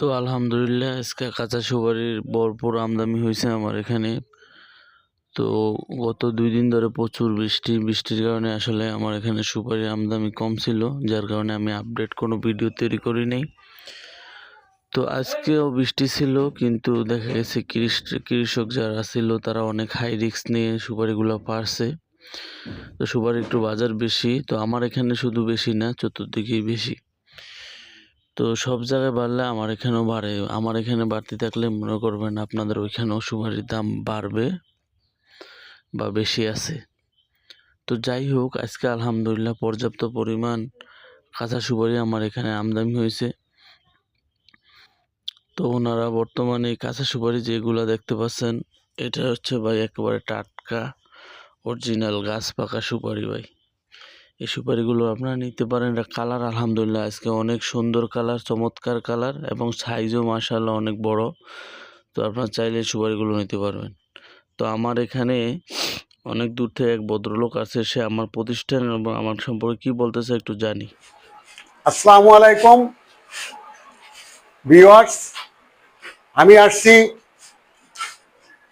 তো আলহামদুলিল্লাহ, আজকে কাঁচা সুপারির ভরপুর আমদানি হয়েছে আমার এখানে। তো গত দুই দিন ধরে প্রচুর বৃষ্টি, বৃষ্টির কারণে আসলে আমার এখানে সুপারির আমদানি কম ছিল, যার কারণে আমি আপডেট কোনো ভিডিও তৈরি করি নাই। তো আজকেও বৃষ্টি ছিল, কিন্তু দেখা গেছে কৃষ- কৃষক যারা ছিল, তারা অনেক হাই রিস্ক নিয়ে সুপারিগুলো পারছে। তো সুপারি একটু বাজার বেশি, তো আমার এখানে শুধু বেশি না, চতুর্দিকেই বেশি। তো সব জায়গায় বাড়লে আমার এখানেও বাড়ে। আমার এখানে বাড়তি থাকলে মনে করবেন আপনাদের ওইখানেও সুপারির দাম বাড়বে বা বেশি আছে। তো যাই হোক, আজকে আলহামদুলিল্লাহ পর্যাপ্ত পরিমাণ কাঁচা সুপারি আমার এখানে আমদানি হয়েছে। তো ওনারা বর্তমানে কাঁচা সুপারি যেগুলো দেখতে পাচ্ছেন, এটা হচ্ছে ভাই একেবারে টাটকা অরিজিনাল গাছ পাকা সুপারি ভাই। এই সুপারিগুলো আপনারা নিতে পারেন। এটা কালার আলহামদুলিল্লাহ আজকে অনেক সুন্দর কালার, চমৎকার কালার এবং সাইজও মাশাআল্লাহ অনেক বড়। তো আপনারা চাইলে সুপারিগুলো নিতে পারবেন। তো আমার এখানে অনেক দূর থেকে এক ভদ্রলোক আছে, সে আমার প্রতিষ্ঠান এবং আমার সম্পর্কে কি বলতেছে একটু জানি। আসসালামু আলাইকুম। ভিওয়ার্স আমি আসছি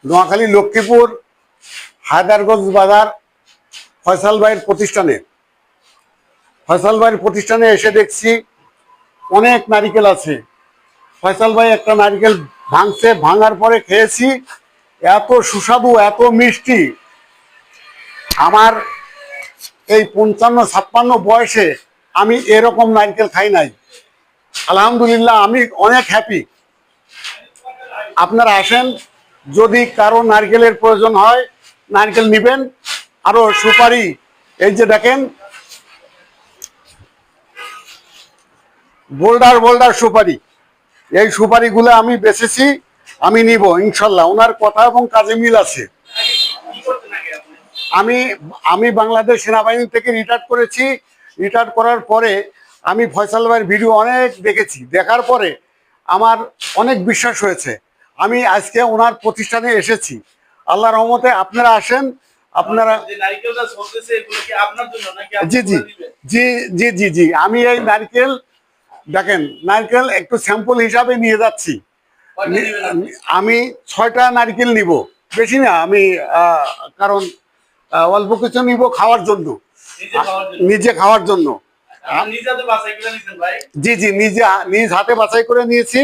নোয়াখালী লক্ষ্মীপুর, হায়দারগঞ্জ বাজার ফয়সাল ভাইয়ের প্রতিষ্ঠানে। ফয়সাল প্রতিষ্ঠানে এসে দেখছি অনেক নারিকেল আছে। ফয়সাল ভাই একটা নারিকেল ভাঙছে, ভাঙার পরে খেয়েছি। এত সুস্বাদু, এত মিষ্টি। আমার এই পঞ্চান্ন, ছাপ্পান্ন বয়সে আমি এরকম নারকেল খাই নাই। আলহামদুলিল্লাহ, আমি অনেক হ্যাপি আপনারা আসেন, যদি কারও নারকেলের প্রয়োজন হয়, নারকেল নেবেন। আরও সুপারি, এই যে দেখেন বোল্ডার বোল্ডার সুপারি। এই সুপারিগুলো আমি বেচেছি আমি নিব ইনশাল্লাহ। ওনার কথা এবং কাজে মিল আছে। আমি আমি বাংলাদেশ সেনাবাহিনী থেকে রিটায়ার করেছি। রিটায়ার করার পরে আমি ফয়সাল ভাইয়ের ভিডিও অনেক দেখেছি। দেখার পরে আমার অনেক বিশ্বাস হয়েছে। আমি আজকে ওনার প্রতিষ্ঠানে এসেছি। আল্লাহ রহমতে আপনারা আসেন আপনারা জি জি। জি জি জি জি। আমি এই নারকেল দেখেন নারকেল একটু স্যাম্পল হিসাবে নিয়ে যাচ্ছি? আমি ছয়টা নারকেল নিব। বেশি না আমি কারণ অল্প কিছু নিব খাওয়ার জন্য। নিজে খাওয়ার জন্য। ভাই? জি জি নিজে নিজ হাতে বাছাই করে নিয়েছি।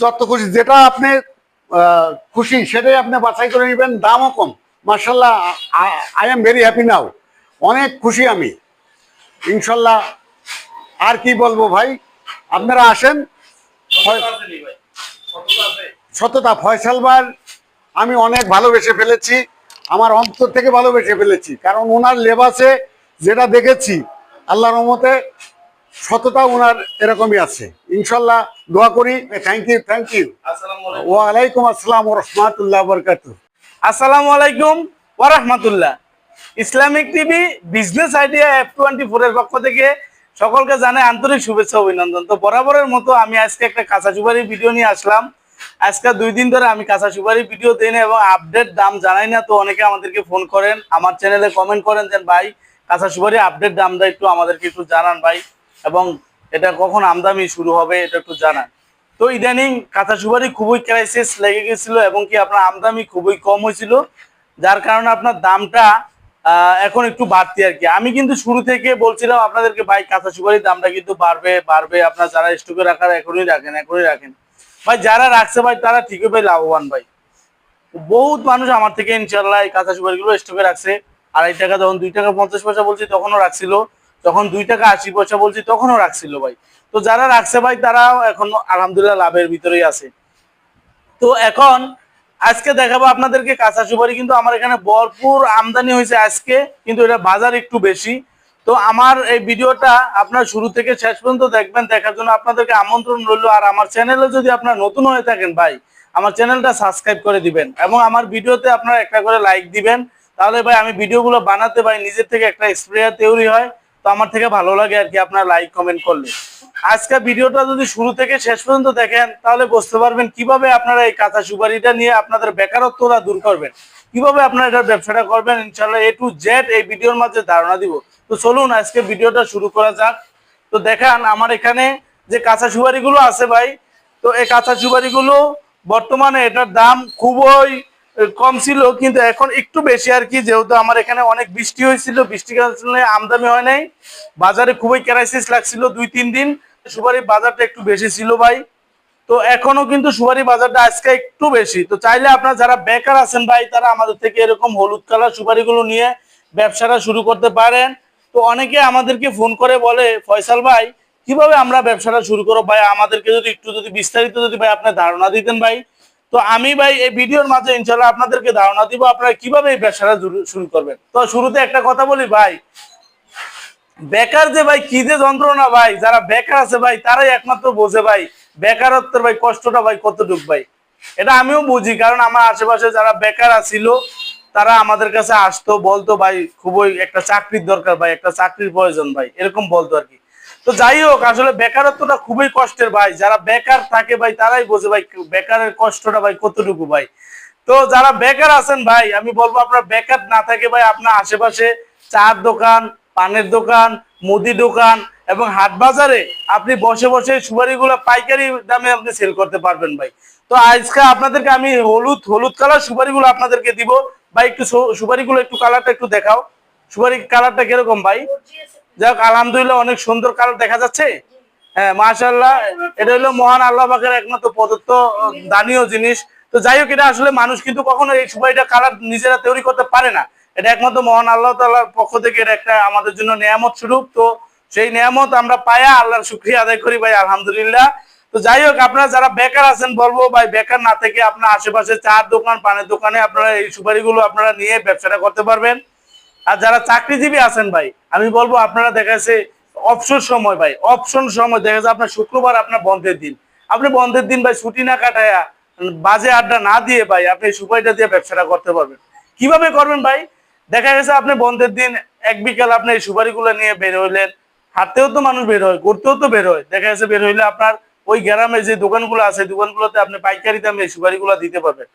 যত খুশি যেটা আপনি খুশি সেটাই আপনি বাছাই করে নেবেন। দামও কম। মার্শাল্লাহ I am very happy now অনেক খুশি আমি। ইনশাল্লাহ আর কি বলব ভাই? আপনারা আসেন। সততা ফয়সাল বার আমি অনেক ভালোবেসে ফেলেছি। আমার অন্তর থেকে ভালোবেসে ফেলেছি। কারণ ওনার লেবাসে যেটা দেখেছি আল্লাহ রহমতে সততা ওনার এরকমই আছে। ইনশাল্লাহ দোয়া করি। থ্যাংক ইউ থ্যাংক ইউ ওয়ালাইকুম আসসালাম রহমতুল্লাহ বরকাত আসসালামু আলাইকুম ওয়া রাহমাতুল্লাহ। Islamic TV business idea F twenty four এর পক্ষ থেকে সকলকে জানাই আন্তরিক শুভেচ্ছা অভিনন্দন। তো বরাবরের মতো আমি আজকে একটা কাঁচা সুপারি ভিডিও নিয়ে আসলাম। আজকে দুই দিন ধরে আমি কাঁচা সুপারি ভিডিও দিই না এবং আপডেট দাম জানাই না, তো অনেকে আমাদেরকে ফোন করেন, আমার চ্যানেলে কমেন্ট করেন যে, ভাই, কাঁচা সুপারি আপডেট দামটা একটু, আমাদেরকে একটু জানান ভাই। এবং এটা কখন আমদানি শুরু হবে, এটা একটু জানান। তো ইদানিং কাঁচা সুপারি খুবই ক্রাইসিস লেগে গেছিল এবং কি আপনার আমদানি খুবই কম হয়েছিল, যার কারণে আপনার দামটা এখন একটু বাড়তি আর কি। আমি কিন্তু শুরু থেকে বলছিলাম আপনাদেরকে, ভাই, কাঁচা সুপারির দামটা কিন্তু বাড়বে বাড়বে। আপনার যারা স্টকে রাখার এখনই রাখেন এখনই রাখেন। ভাই, যারা রাখছে ভাই, তারা ঠিকই ভাই লাভবান ভাই। বহুত মানুষ আমার থেকে ইনশাল্লাহ এই কাঁচা সুপারিগুলো স্টকে রাখছে। আড়াই টাকা, যখন দুই টাকা পঞ্চাশ পয়সা বলছি, তখনও রাখছিল। যখন দুই টাকা আশি পয়সা বলছি, তখনও রাখছিল ভাই। তো যারা রাখছে ভাই তারা এখন আলহামদুলিল্লাহ লাভের ভিতরেই আছে। তো এখন আজকে দেখাবো আপনাদেরকে কাঁচা সুপারি, কিন্তু আমার এখানে ভরপুর আমদানি হয়েছে আজকে, কিন্তু এটা বাজার একটু বেশি। তো আমার এই ভিডিওটা আপনার শুরু থেকে শেষ পর্যন্ত দেখবেন, দেখার জন্য আপনাদেরকে আমন্ত্রণ রইল। আর আমার চ্যানেলে যদি আপনারা নতুন হয়ে থাকেন ভাই, আমার চ্যানেলটা সাবস্ক্রাইব করে দিবেন এবং আমার ভিডিওতে আপনারা একটা করে লাইক দিবেন। তাহলে ভাই, আমি ভিডিওগুলো বানাতে ভাই নিজের থেকে একটা স্প্রেয়ার তৈরি হয়। তো আমার থেকে ভালো লাগে আর কি আপনারা লাইক, কমেন্ট করলে। আজকে ভিডিওটা যদি শুরু থেকে শেষ পর্যন্ত দেখেন, তাহলে বুঝতে পারবেন কীভাবে আপনারা এই কাঁচা সুপারিটা নিয়ে আপনাদের বেকারত্বটা দূর করবেন। কীভাবে আপনারা এটার ব্যবসাটা করবেন ইনশাল্লাহ এ টু জেড এই ভিডিওর মাঝে ধারণা দিব। তো চলুন আজকে ভিডিওটা শুরু করা যাক। তো দেখান, আমার এখানে যে কাঁচা সুপারিগুলো আছে ভাই, তো এই কাঁচা সুপারিগুলো বর্তমানে এটার দাম খুবই কম ছিল, কিন্তু এখন একটু বেশি আর কি, যেহেতু আমার এখানে অনেক বৃষ্টি হয়েছিল, বৃষ্টির কারণে আমদানি হয় নাই। বাজারে খুবই ক্রাইসিস লাগছিল দুই, তিন দিন। সুপারির বাজারটা একটু বেশি ছিল ভাই। তো এখনও কিন্তু সুপারি বাজারটা আজকে একটু বেশি। তো চাইলে আপনারা যারা বেকার আছেন ভাই, তারা আমাদের থেকে এরকম হলুদ কালার সুপারিগুলো নিয়ে ব্যবসাটা শুরু করতে পারেন। তো অনেকে আমাদেরকে ফোন করে বলে, ফয়সাল ভাই, কীভাবে আমরা ব্যবসাটা শুরু করব? ভাই, আমাদেরকে যদি একটু যদি বিস্তারিত যদি ভাই আপনার ধারণা দিতেন ভাই। তো আমি ভাই, এই ভিডিওর মাঝে ইনশাল্লাহ আপনাদেরকে ধারণা দিব আপনারা কীভাবে এই ব্যবসাটা শুরু করবেন। তো শুরুতে একটা কথা বলি ভাই বেকার যে ভাই, কি যে যন্ত্রণা ভাই, যারা বেকার আছে ভাই, তারাই একমাত্র বোঝে ভাই, বেকারত্বের ভাই, কষ্টটা ভাই কতটুক ভাই। এটা আমিও বুঝি, কারণ আমার আশেপাশে যারা বেকার আছিল, তারা আমাদের কাছে আসতো, বলতো ভাই, খুবই একটা চাকরির দরকার ভাই, একটা চাকরির প্রয়োজন ভাই, এরকম বলতো আর কি। তো যাই হোক, আসলে বেকারত্বটা খুবই কষ্টের ভাই, যারা বেকার থাকে ভাই, তারাই বোঝে ভাই, বেকারের কষ্টটা ভাই কতটুকু ভাই। তো যারা বেকার আছেন ভাই, আমি বলব আপনার বেকার না থাকে ভাই, আপনার আশেপাশে চার দোকান পানের দোকান, মুদি দোকান এবং হাট বাজারে আপনি বসে বসে সুপারিগুলো পাইকারি দামে আপনি সেল করতে পারবেন ভাই। তো আজকে আপনাদেরকে আমি হলুদ হলুদ কালার সুপারিগুলো আপনাদেরকে দিব। ভাই, একটু সুপারিগুলো একটু কালারটা একটু দেখাও। সুপারি কালারটা কীরকম ভাই? যাই হোক আলহামদুলিল্লাহ অনেক সুন্দর কালার দেখা যাচ্ছে। হ্যাঁ মাশাল্লাহ এটা হলো মহান আল্লাহ পাকের একমাত্র প্রদত্ত দানীয় জিনিস। তো যাই হোক, এটা আসলে মানুষ কিন্তু কখনো এই সুপারিটা কালার নিজেরা তৈরি করতে পারে না। এটা একমাত্র মহান আল্লাহ তাল্লাহর পক্ষ থেকে একটা আমাদের জন্য নিয়ামত স্বরূপ। তো সেই নিয়ামত আমরা পায়া আল্লাহর শুক্রিয়া আদায় করি ভাই, আলহামদুলিল্লাহ। তো যাই হোক, আপনারা যারা বেকার আছেন, বলব ভাই, বেকার না থেকে আপনার আশেপাশে চার দোকান, পানের দোকানে আপনারা এই সুপারিগুলো আপনারা নিয়ে ব্যবসাটা করতে পারবেন। আর যারা চাকরিজীবী আছেন ভাই, আমি বলব আপনারা দেখা যাচ্ছে অপশন সময় ভাই অপশন সময় দেখা যাচ্ছে আপনার শুক্রবার আপনার বন্ধের দিন। আপনি বন্ধের দিন ভাই ছুটি না কাটায়া বাজে আড্ডা না দিয়ে ভাই, আপনি সুপারিটা দিয়ে ব্যবসাটা করতে পারবেন। কীভাবে করবেন ভাই? দেখা গেছে আপনি বন্ধের দিন, এক বিকাল আপনি এই সুপারিগুলো নিয়ে বের হইলেন। হাঁটতেও তো মানুষ বের হয়, ঘুরতেও তো বের হয়। দেখা গেছে বের হইলে আপনার ওই গ্রামে যে দোকানগুলো আছে, দোকানগুলোতে আপনি পাইকারি দামে এই সুপারিগুলো দিতে পারবেন।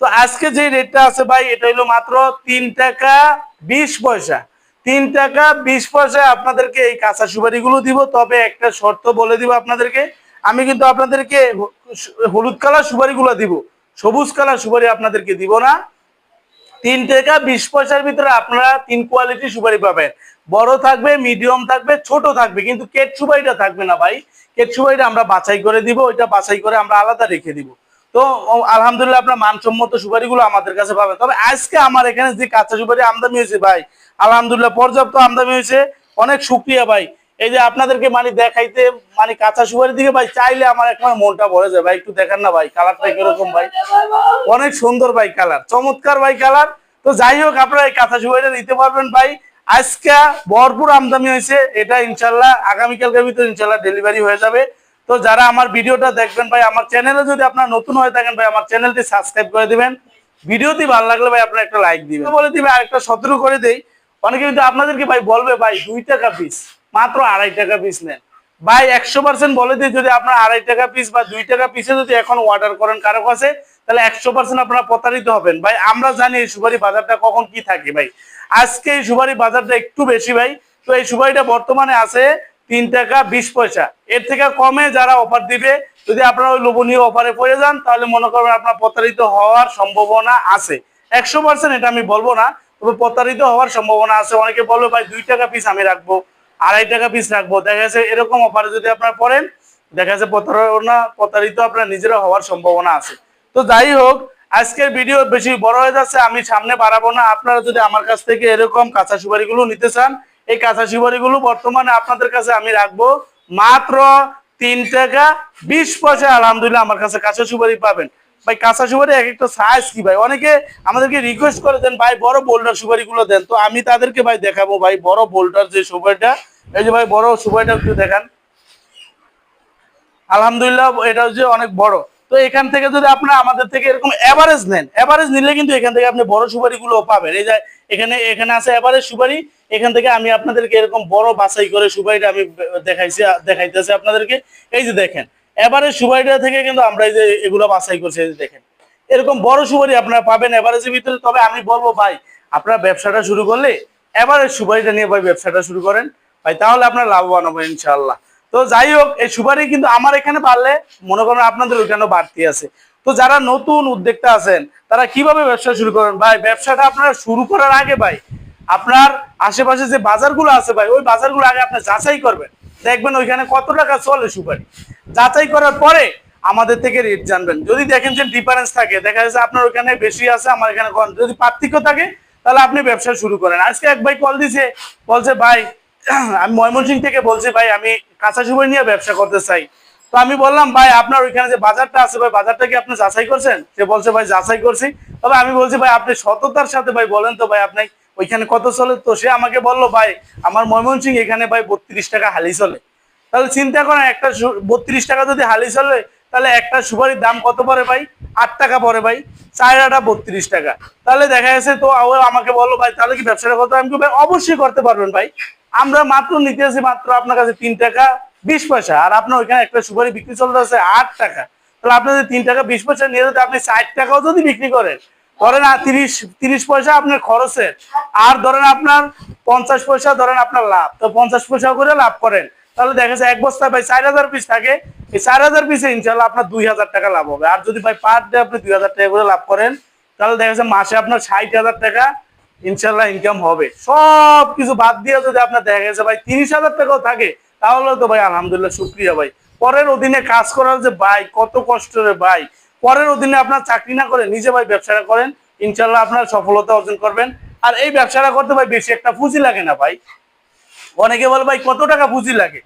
তো আজকে যে রেটটা আছে ভাই, এটা হলো মাত্র তিন টাকা বিশ পয়সা। তিন টাকা বিশ পয়সা আপনাদেরকে এই কাঁচা সুপারিগুলো দিব, তবে একটা শর্ত বলে দিব আপনাদেরকে। আমি কিন্তু আপনাদেরকে হলুদ কালার সুপারিগুলো দিব, সবুজ কালার সুপারি আপনাদেরকে দিব না। তিন টাকা বিশ পয়সার ভিতরে আপনারা তিন কোয়ালিটি সুপারি পাবেন। বড় থাকবে মিডিয়াম থাকবে, ছোট থাকবে, কিন্তু কেট সুপারিটা থাকবে না ভাই। কেট সুপারিটা আমরা বাছাই করে দিব, ওইটা বাছাই করে আমরা আলাদা রেখে দিব। তো আলহামদুলিল্লাহ আপনার মানসম্মত সুপারিগুলো আমাদের কাছে পাবেন। তবে আজকে আমার এখানে যে কাঁচা সুপারি আমদানি হয়েছে ভাই, আলহামদুলিল্লাহ পর্যাপ্ত আমদানি হয়েছে। অনেক শুক্রিয়া ভাই। এই যে আপনাদেরকে মানে দেখাইতে মানে কাঁচা সুপারি দিকে ভাই, চাইলে আমার একবার মনটা ভরে যায়। ভাই, একটু দেখান না ভাই কালারটা কীরকম ভাই? অনেক সুন্দর ভাই কালার চমৎকার ভাই কালার তো যাই হোক, আপনারা এই কাঁথা সুপারিটা নিতে পারবেন ভাই। আজকে ভরপুর আমদানি হয়েছে, এটা ইনশাল্লাহ আগামীকালকের ভিতরে ইনশাল্লাহ ডেলিভারি হয়ে যাবে। তো যারা আমার ভিডিওটা দেখবেন ভাই, আমার চ্যানেলে যদি আপনার নতুন হয়ে থাকেন ভাই, আমার চ্যানেলটি সাবস্ক্রাইব করে দিবেন। ভিডিওটি ভালো লাগলে ভাই, আপনার একটা লাইক দিবেন। বলে দিবে আরেকটা সতেরো করে দেই। অনেকে কিন্তু আপনাদেরকে ভাই বলবে, ভাই, দুই টাকা পিস মাত্র আড়াই টাকা পিস নেন। ভাই, একশো পার্সেন্ট বলে দিই, যদি আপনার আড়াই টাকা পিস বা দুই টাকা পিসে যদি এখন অর্ডার করেন কারও কাছে, তাহলে একশো পার্সেন্ট আপনারা প্রতারিত হবেন। ভাই, আমরা জানি এই সুপারি বাজারটা কখন কি থাকে, ভাই। আজকে এই সুপারি বাজারটা একটু বেশি, ভাই। তো এই সুপারিটা বর্তমানে আছে তিন টাকা বিশ পয়সা। এর থেকে কমে যারা অফার দিবে, যদি আপনারা ওই লোভনীয় অফারে পড়ে যান, তাহলে মনে করবেন আপনার প্রতারিত হওয়ার সম্ভাবনা আছে। একশো পার্সেন্ট এটা আমি বলব না, তবে প্রতারিত হওয়ার সম্ভাবনা আছে। অনেকে বলবে, ভাই, দুই টাকা পিস আমি রাখব। আড়াই টাকা পিস রাখব। দেখা যাচ্ছে এরকম অফারে যদি আপনারা পড়েন দেখা যাচ্ছে প্রতারণা, প্রতারিত আপনার নিজেরা হওয়ার সম্ভাবনা আছে। তো যাই হোক, আজকের ভিডিও বেশি বড় হয়ে যাচ্ছে, আমি সামনে বাড়াবো না। আপনারা যদি আমার কাছ থেকে এরকম কাঁচা সুপারিগুলো নিতে চান, এই কাঁচা সুপারিগুলো বর্তমানে আপনাদের কাছে আমি রাখব মাত্র তিন টাকা বিশ পয়সা। আলহামদুলিল্লাহ আমার কাছে কাঁচা সুপারি পাবেন। ভাই, কাঁচা সুপারি এক একটা সাইজ কি ভাই? অনেকে আমাদেরকে রিকোয়েস্ট করে দেন, ভাই, বড় বোল্ডার সুপারি গুলো দেন। তো আমি তাদেরকে ভাই দেখাবো, ভাই, বড় বোল্ডার যে সুপারিটা এই যে ভাই বড় সুবাইটা একটু দেখান। আলহামদুলিল্লাহ, এটা হচ্ছে অনেক বড়। তো এখান থেকে যদি আপনারা আমাদের থেকে এরকম এভারেজ নেন এভারেজ নিলে কিন্তু এখান থেকে আপনি বড় সুপারি গুলো পাবেন। এই যে এখানে এখানে আছে এভারেজ সুপারি, এখান থেকে আমি আপনাদেরকে এরকম বড় বাছাই করে সুপারিটা আমি দেখাইছি, দেখাইতেছি আপনাদেরকে। এই যে দেখেন এভারেজ সুপারিটা থেকে কিন্তু আমরা এই যে এগুলো বাছাই করছি, এই যে দেখেন। এরকম বড় সুপারি আপনারা পাবেন এভারেজের ভিতরে। তবে আমি বলব ভাই, আপনারা ব্যবসাটা শুরু করলে এভারেজ সুপারিটা নিয়ে ভাই ব্যবসাটা শুরু করেন। ভাই, তাহলে আপনার লাভবান হবে ইনশাল্লাহ তো যাই হোক, এই সুপারি কিন্তু আমার এখানে পারলে মনে করেন আপনাদের ওইখানেও বাড়তি আছে। তো যারা নতুন উদ্যোক্তা আছেন, তারা কীভাবে ব্যবসা শুরু করেন? ভাই, ব্যবসাটা আপনারা শুরু করার আগে ভাই, আপনার আশেপাশে যে বাজারগুলো আছে ভাই, ওই বাজারগুলো আগে আপনি যাচাই করবেন। দেখবেন ওইখানে কত টাকা চলে সুপারি। যাচাই করার পরে আমাদের থেকে রেট জানবেন। যদি দেখেন যে ডিফারেন্স থাকে, দেখা যাচ্ছে আপনার ওইখানে বেশি আছে, আমার এখানে কম। যদি পার্থক্য থাকে, তাহলে আপনি ব্যবসা শুরু করেন। আজকে এক ভাই কল দিছে, বলছে, ভাই আমি ময়মনসিং থেকে বলছি, ভাই, আমি কাঁচা সুপারি নিয়ে ব্যবসা করতে চাই। তো আমি বললাম, ভাই, আপনার ওইখানে যে বাজারটা আছে, ভাই, বাজারটা কি আপনি যাচাই করছেন? সে বলছে, ভাই, যাচাই করছি। তবে আমি বলছি, ভাই, আপনি সততার সাথে, ভাই, বলেন তো, ভাই, আপনি ওইখানে কত চলে? তো সে আমাকে বলল, ভাই, আমার ময়মনসিং এখানে, ভাই, বত্রিশ টাকা হালি চলে। তাহলে চিন্তা করেন, একটা বত্রিশ টাকা যদি হালি চলে তাহলে একটা সুপারির দাম কত পড়ে ভাই? আট টাকা পড়ে ভাই। চার আটা বত্রিশ টাকা। তাহলে দেখা যাচ্ছে তো আমাকে বলো ভাই, তাহলে কি ব্যবসাটা করতে আমি ভাই অবশ্যই করতে পারবেন ভাই। আমরা মাত্র নিতেছি মাত্র আপনার কাছে তিন টাকা বিশ পয়সা। আর আপনার ওইখানে একটা সুপারি বিক্রি চলতেছে আট টাকা। তাহলে আপনি যদি তিন টাকা বিশ পয়সা নিয়ে যদি আপনি ষাট টাকাও যদি বিক্রি করেন, ধরেন আর তিরিশ তিরিশ পয়সা আপনার খরচের। আর ধরেন আপনার পঞ্চাশ পয়সা ধরেন আপনার লাভ, তো পঞ্চাশ পয়সা করে লাভ করেন। তাহলে দেখা যায় এক বস্তায় ভাই চার হাজার পিস থাকে। এই চার হাজার পিসে ইনশাল্লাহ আপনার দুই হাজার টাকা লাভ হবে। আর যদি ভাই পার ডে আপনি দুই হাজার টাকা করে লাভ করেন, তাহলে দেখা যাচ্ছে মাসে আপনার ষাট হাজার টাকা ইনশাল্লাহ ইনকাম হবে। সব কিছু বাদ দিয়ে যদি আপনার দেখা গেছে ভাই তিরিশ হাজার টাকাও থাকে তাহলে তো ভাই আলহামদুলিল্লাহ শুক্রিয়া ভাই। পরের অধীনে কাজ করার যে ভাই, কত কষ্ট রে ভাই। পরের অধীনে আপনার চাকরি না করে নিজে ভাই ব্যবসাটা করেন ইনশাল্লাহ আপনার সফলতা অর্জন করবেন। আর এই ব্যবসাটা করতে ভাই বেশি একটা পুঁজি লাগে না ভাই। অনেকে বলে, ভাই, কত টাকা পুঁজি লাগে?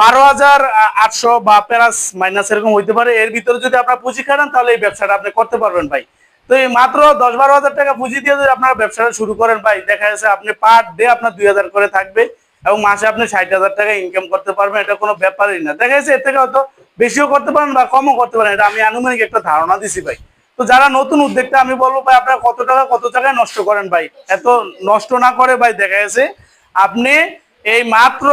বারো হাজার আটশো বা প্লাস মাইনাস এরকম হইতে পারে। এর ভিতরে যদি আপনার পুঁজি খাটান, তাহলে এই ব্যবসাটা আপনি করতে পারবেন, ভাই। তো এই মাত্র দশ বারো হাজার টাকা পুঁজি দিয়ে যদি আপনার ব্যবসাটা শুরু করেন, ভাই, দেখা যাচ্ছে আপনি পার ডে আপনার দুই হাজার করে থাকবে এবং মাসে আপনি ষাট হাজার টাকা ইনকাম করতে পারবেন। এটা কোনো ব্যাপারই না। দেখা যাচ্ছে এর থেকে হয়তো বেশিও করতে পারেন বা কমও করতে পারেন। এটা আমি আনুমানিক একটা ধারণা দিছি, ভাই। তো যারা নতুন উদ্যোক্তা, আমি বলব, ভাই, আপনারা কত টাকা কত টাকায় নষ্ট করেন, ভাই? এত নষ্ট না করে, ভাই, দেখা গেছে আপনি এই মাত্র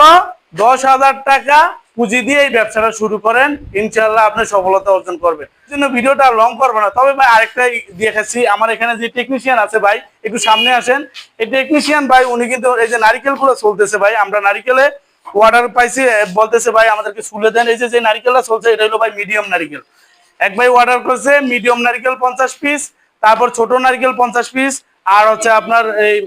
দশ হাজার টাকা পুঁজি দিয়ে এই ব্যবসাটা শুরু করেন ইনশাল্লাহ আপনি সফলতা অর্জন করবেন। জন্য ভিডিওটা লং করব না। তবে ভাই আরেকটা দেখাচ্ছি আমার এখানে যে টেকনিশিয়ান আছে ভাই, একটু সামনে আসেন। এই টেকনিশিয়ান ভাই, উনি কিন্তু এই যে নারিকেলগুলো চলতেছে ভাই, আমরা নারিকেলে অর্ডার পাইছি বলতেছে ভাই আমাদেরকে শুলে দেন। এই যে নারিকেলটা চলছে, এটা হলো ভাই মিডিয়াম নারিকেল। এক ভাই অর্ডার করছে মিডিয়াম নারিকেল পঞ্চাশ পিস তারপর ছোট নারিকেল পঞ্চাশ পিস আর হচ্ছে আপনার এই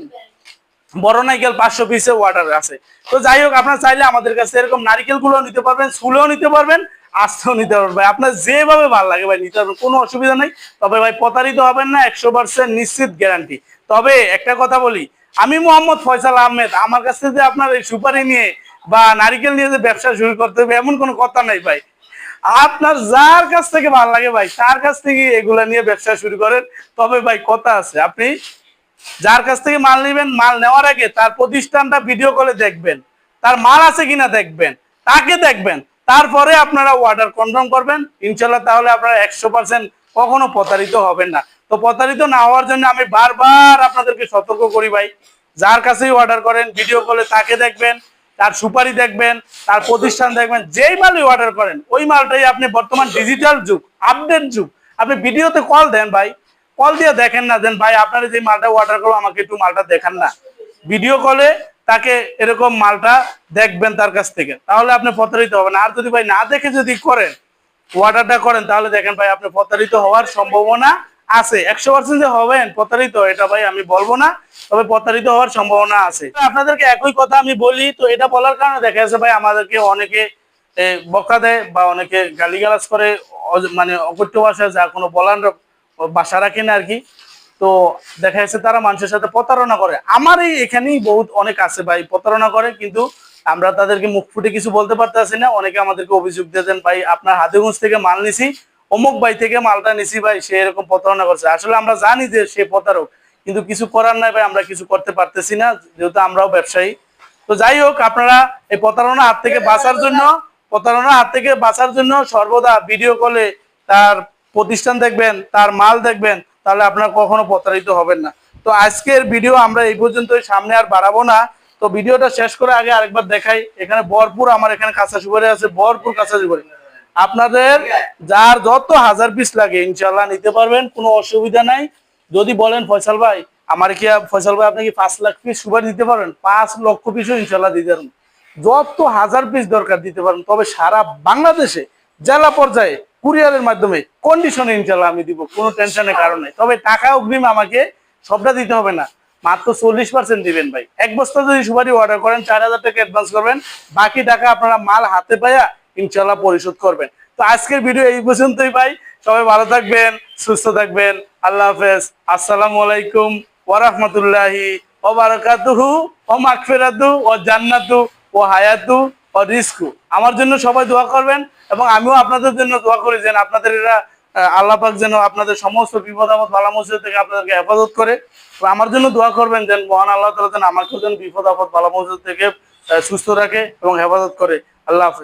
বড় নারিকেল পাঁচশো পিসের অর্ডার আছে। তো যাই হোক, আপনার চাইলে আমাদের কাছে এরকম নারিকেলগুলো নিতে পারবেন সুলেও নিতে পারবেন আস্তেও নিতে পারবেন। ভাই, আপনার যেভাবে ভালো লাগে ভাই, নিতে পারবেন, কোনো অসুবিধা নেই। তবে ভাই, প্রতারিত হবেন না, একশো পার্সেন্ট নিশ্চিত গ্যারান্টি তবে একটা কথা বলি, আমি মোহাম্মদ ফয়সাল আহমেদ, আমার কাছ থেকে যে আপনার এই সুপারি নিয়ে বা নারিকেল নিয়ে যে ব্যবসা শুরু করতে হবে, এমন কোনো কথা নাই ভাই। আপনার যার কাছ থেকে ভালো লাগে ভাই, তার কাছ থেকে এগুলা নিয়ে ব্যবসা শুরু করেন। তবে ভাই, কথা আছে, আপনি যার কাছ থেকে মাল নেবেন, মাল নেওয়ার আগে তার প্রতিষ্ঠানটা ভিডিও কলে দেখবেন। তার মাল আছে কিনা দেখবেন, তাকে দেখবেন। তারপরে আপনারা অর্ডার কনফার্ম করবেন। ইনশাল্লাহ তাহলে আপনারা একশো পার্সেন্ট কখনো প্রতারিত হবেন না। তো প্রতারিত না হওয়ার জন্য আমি বারবার আপনাদেরকে সতর্ক করি ভাই। যার কাছেই অর্ডার করেন ভিডিও কলে তাকে দেখবেন, তার সুপারি দেখবেন, তার প্রতিষ্ঠান দেখবেন, যেই মালই অর্ডার করেন, ওই মালটাই আপনি বর্তমান ডিজিটাল যুগ আপডেট যুগ। আপনি ভিডিওতে কল দেন ভাই কল দিয়ে দেখেন না, দেন ভাই আপনারা যে মালটা অর্ডার করব আমাকে একটু মালটা দেখান না। ভিডিও কলে তাকে এরকম মালটা দেখবেন তার কাছ থেকে। তাহলে আপনি প্রতারিত হবেন। আর যদি ভাই না দেখে যদি করেন অর্ডারটা করেন, তাহলে দেখেন ভাই আপনি প্রতারিত হওয়ার সম্ভাবনা আছে। একশো পার্সেন্ট যে হবেন, প্রতারিত, এটা ভাই আমি বলব না, তবে প্রতারিত হওয়ার সম্ভাবনা আছে। আপনাদেরকে একই কথা আমি বলি, তো এটা বলার কারণে দেখা যাচ্ছে ভাই আমাদেরকে অনেকে বকা দেয় বা অনেকে গালিগালাজ করে মানে অকথ্য ভাষায় যা কোনো বলার বাসা রাখে না আর কি। তো দেখা যাচ্ছে তারা মানুষের সাথে প্রতারণা করে। আমার এই এখানেই বহুত অনেক আছে ভাই, প্রতারণা করে, কিন্তু আমরা তাদেরকে মুখ ফুটে কিছু বলতে পারতেছি না। অনেকে আমাদেরকে অভিযোগ দিয়েছেন ভাই, আপনার হাতেগঞ্জ থেকে মাল নিছি, অমুক ভাই থেকে মালটা নিছি, ভাই, সে এরকম প্রতারণা করছে। আসলে আমরা জানি যে সে প্রতারক, কিন্তু কিছু করার নাই ভাই, আমরা কিছু করতে পারতেছি না, যেহেতু আমরাও ব্যবসায়ী। তো যাই হোক, আপনারা এই প্রতারণা হাত থেকে বাঁচার জন্য প্রতারণা হাত থেকে বাঁচার জন্য সর্বদা ভিডিও কলে তার প্রতিষ্ঠান দেখবেন, তার মাল দেখবেন, তাহলে আপনার কখনো প্রতারিত হবেন না। তো আজকের ভিডিও আমরা এই পর্যন্তই, সামনে আর বাড়াবো না। তো ভিডিওটা শেষ করে আগে আরেকবার দেখাই, এখানে ভরপুর, আমার এখানে কাঁচা সুপারি আছে, ভরপুর কাঁচা সুপারি। আপনাদের যার যত হাজার পিস লাগে ইনশাল্লাহ নিতে পারবেন, কোনো অসুবিধা নাই। যদি বলেন, ফয়সাল ভাই, আমার কি, ফয়সাল ভাই, আপনি কি পাঁচ লাখ পিস সুপারি দিতে পারবেন পাঁচ লক্ষ পিসও ইনশাল্লাহ দিতে পারবেন যত হাজার পিস দরকার দিতে পারেন, তবে সারা বাংলাদেশে জেলা পর্যায়ে কুরিয়ারের মাধ্যমে কন্ডিশনে ইনশাল্লাহ আমি দিব, কোনো টেনশনের কারণ তবে টাকা অগ্রিম আমাকে সবটা দিতে হবে না। মাত্র চল্লিশ পার্সেন্ট দিবেন ভাই। এক বস্তা যদি সুপারি অর্ডার করেন, চার হাজার টাকা অ্যাডভান্স করবেন। বাকি টাকা আপনারা মাল হাতে পাইয়া ইনশাল্লাহ পরিশোধ করবেন। তো আজকের ভিডিও এই পর্যন্তই ভাই। সবাই ভালো থাকবেন, সুস্থ থাকবেন। আল্লাহ হাফেজ। আসসালামু আলাইকুম ওরহমতুল্লাহি ও বারাকাতুহু ও মাকফেরাতু ও জান্নাতু, ও হায়াতু, ও রিস্কু আমার জন্য সবাই দোয়া করবেন। এবং আমিও আপনাদের জন্য দোয়া করি যেন আপনাদের এরা আহ, আল্লাহ পাক যেন আপনাদের সমস্ত বিপদ আপদ বালা মসজিদ থেকে আপনাদেরকে হেফাজত করে। আমার জন্য দোয়া করবেন যেন মহান আল্লাহ তালা যেন আমাকেও যেন বিপদ আপদ বালা মসজিদ থেকে সুস্থ রাখে এবং হেফাজত করে। আল্লাহ হাফেজ।